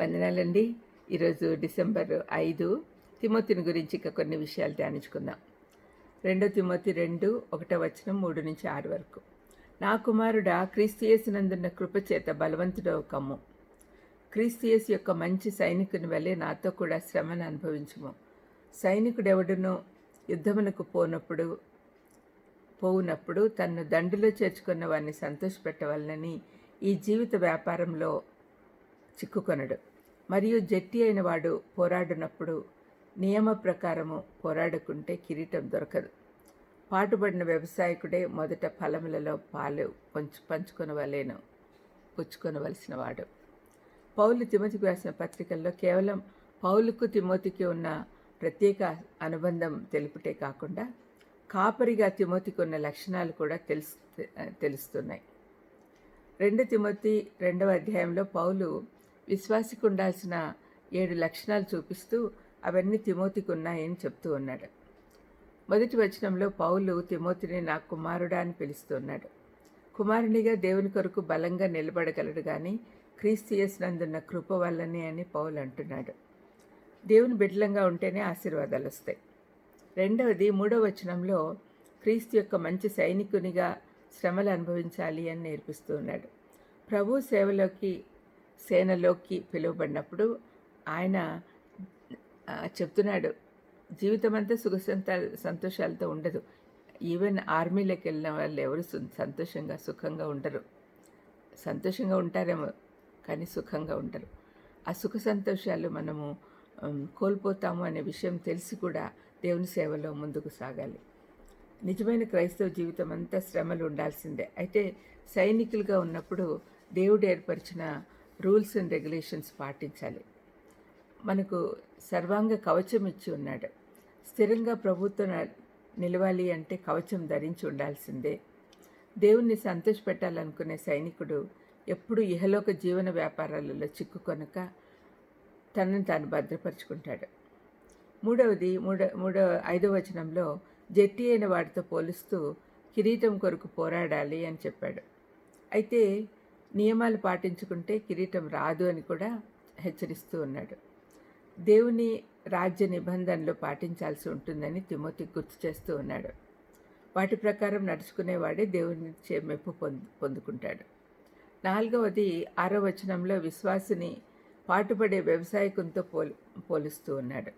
వందనాలండి. ఈరోజు డిసెంబర్ ఐదు. తిమోతిని గురించి ఇంకా కొన్ని విషయాలు ధ్యానించుకుందాం. రెండో తిమోతి రెండు ఒకటో వచనం మూడు నుంచి ఆరు వరకు. నా కుమారుడా క్రీస్తుయేసునందున్న కృపచేత బలవంతుడవు కమ్ము. క్రీస్తుయేసు యొక్క మంచి సైనికుని వలె నాతో కూడా శ్రమను అనుభవించుము. సైనికుడెవడునో యుద్ధమునకు పోనప్పుడు పోవునప్పుడు తన్ను దండులో చేర్చుకున్న వారిని సంతోషపెట్టవలనని ఈ జీవిత వ్యాపారంలో చిక్కుకొనడు. మరియు జట్టి అయిన వాడు పోరాడినప్పుడు నియమ ప్రకారము పోరాడుకుంటే కిరీటం దొరకదు. పాటుపడిన వ్యవసాయకుడే మొదట ఫలములలో పాలు పంచు పంచుకొనవలేను పుచ్చుకొనవలసిన వాడు. పౌలు తిమతికి రాసిన పత్రికల్లో కేవలం పౌలుకు తిమోతికి ఉన్న ప్రత్యేక అనుబంధం తెలుపుటే కాకుండా కాపరిగా తిమోతికి ఉన్న లక్షణాలు కూడా తెలుసు తెలుస్తున్నాయి. రెండు తిమోతి రెండవ అధ్యాయంలో పౌలు విశ్వాసికి ఉండాల్సిన ఏడు లక్షణాలు చూపిస్తూ అవన్నీ తిమోతికి ఉన్నాయని చెప్తూ ఉన్నాడు. మొదటి వచనంలో పౌలు తిమోతిని నా కుమారుడా అని పిలుస్తున్నాడు. కుమారునిగా దేవుని కొరకు బలంగా నిలబడగలడు కానీ క్రీస్తియస్ నందున్న కృప వల్లనే అని పౌలు అంటున్నాడు. దేవుని బిడ్డలంగా ఉంటేనే ఆశీర్వాదాలు వస్తాయి. రెండవది మూడవ వచనంలో క్రీస్తు యొక్క మంచి సైనికునిగా శ్రమలు అనుభవించాలి అని నేర్పిస్తూ ఉన్నాడు. ప్రభు సేవలోకి సేనలోకి పిలువబడినప్పుడు ఆయన చెప్తున్నాడు జీవితం అంతా సుఖ సంతోషాలతో ఉండదు. ఈవెన్ ఆర్మీలోకి వెళ్ళిన వాళ్ళు ఎవరు సంతోషంగా సుఖంగా ఉండరు. సంతోషంగా ఉంటారేమో కానీ సుఖంగా ఉండరు. ఆ సుఖ సంతోషాలు మనము కోల్పోతాము అనే విషయం తెలిసి కూడా దేవుని సేవలో ముందుకు సాగాలి. నిజమైన క్రైస్తవ జీవితం అంతా శ్రమలు ఉండాల్సిందే. అయితే సైనికులుగా ఉన్నప్పుడు దేవుడు ఏర్పరిచిన రూల్స్ అండ్ రెగ్యులేషన్స్ పాటించాలి. మనకు సర్వాంగ కవచం ఇచ్చి ఉన్నాడు. స్థిరంగా ప్రభుత్వం నిలవాలి అంటే కవచం ధరించి ఉండాల్సిందే. దేవుణ్ణి సంతోషపెట్టాలనుకునే సైనికుడు ఎప్పుడు ఇహలోక జీవన వ్యాపారాలలో చిక్కుకొనక తనను తాను భద్రపరుచుకుంటాడు. మూడవది మూడో మూడవ ఐదవ వచనంలో జట్టి అయిన వాడితో పోలుస్తూ కిరీటం కొరకు పోరాడాలి అని చెప్పాడు. అయితే నియమాలు పాటించుకుంటే కిరీటం రాదు అని కూడా హెచ్చరిస్తూ ఉన్నాడు. దేవుని రాజ్య నిబంధనలు పాటించాల్సి ఉంటుందని తిమోతి గుర్తు చేస్తూ ఉన్నాడు. వాటి ప్రకారం నడుచుకునేవాడే దేవుని చే మెప్పు పొందు పొందుకుంటాడు. నాలుగవది ఆరో వచనంలో విశ్వాసిని పాటుపడే వ్యవసాయకునితో పోలు పోలుస్తూ ఉన్నాడు.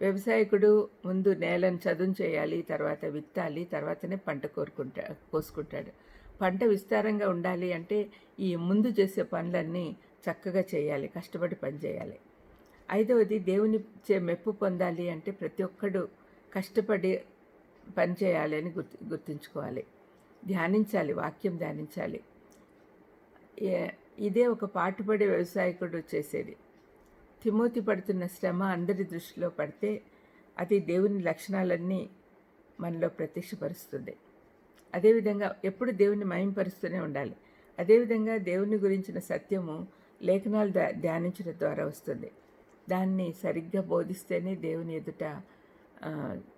వ్యవసాయకుడు ముందు నేలను చదును చేయాలి తర్వాత విత్తాలి తర్వాతనే పంట కోరుకుంటా కోసుకుంటాడు. పంట విస్తారంగా ఉండాలి అంటే ఈ ముందు చేసే పనులన్నీ చక్కగా చేయాలి కష్టపడి పని చేయాలి. ఐదవది దేవుని చే మెప్పు పొందాలి అంటే ప్రతి ఒక్కడు కష్టపడి పని చేయాలి అని గుర్తు గుర్తుంచుకోవాలి. ధ్యానించాలి వాక్యం ధ్యానించాలి. ఇదే ఒక పాటుపడే వ్యవసాయకుడు చేసేది. తిమోతి పడుతున్న శ్రమ అందరి దృష్టిలో పడితే అది దేవుని లక్షణాలన్నీ మనలో ప్రత్యక్షపరుస్తుంది. అదేవిధంగా ఎప్పుడు దేవుని మయంపరుస్తూనే ఉండాలి. అదేవిధంగా దేవుని గురించిన సత్యము లేఖనాలు ధ్యానించడం ద్వారా వస్తుంది. దాన్ని సరిగ్గా బోధిస్తేనే దేవుని ఎదుట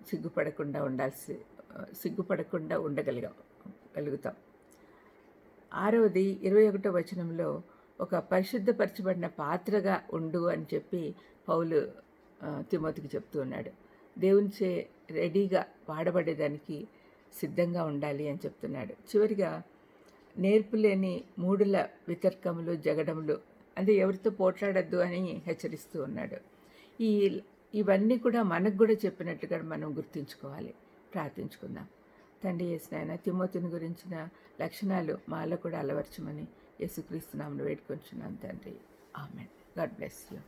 సిగ్గుపడకుండా ఉండాల్సి సిగ్గుపడకుండా ఉండగలిగా గలుగుతాం. ఆరవది ఇరవై ఒకటో వచనంలో ఒక పరిశుద్ధపరచబడిన పాత్రగా ఉండు అని చెప్పి పౌలు తిమోతికి చెప్తూ ఉన్నాడు. దేవుని చే రెడీగా వాడబడేదానికి సిద్ధంగా ఉండాలి అని చెప్తున్నాడు. చివరిగా నేర్పులేని మూడుల వితర్కములు జగడములు అంటే ఎవరితో పోట్లాడద్దు అని హెచ్చరిస్తూ ఉన్నాడు. ఈ ఇవన్నీ కూడా మనకు కూడా చెప్పినట్టుగా మనం గుర్తుంచుకోవాలి. ప్రార్థించుకుందాం. తండ్రి చేసిన ఆయన గురించిన లక్షణాలు మాలో కూడా అలవర్చమని యేసుక్రీస్తు నామను వేడుకొంచున్నాను తండ్రి. ఆమెన్. God bless you.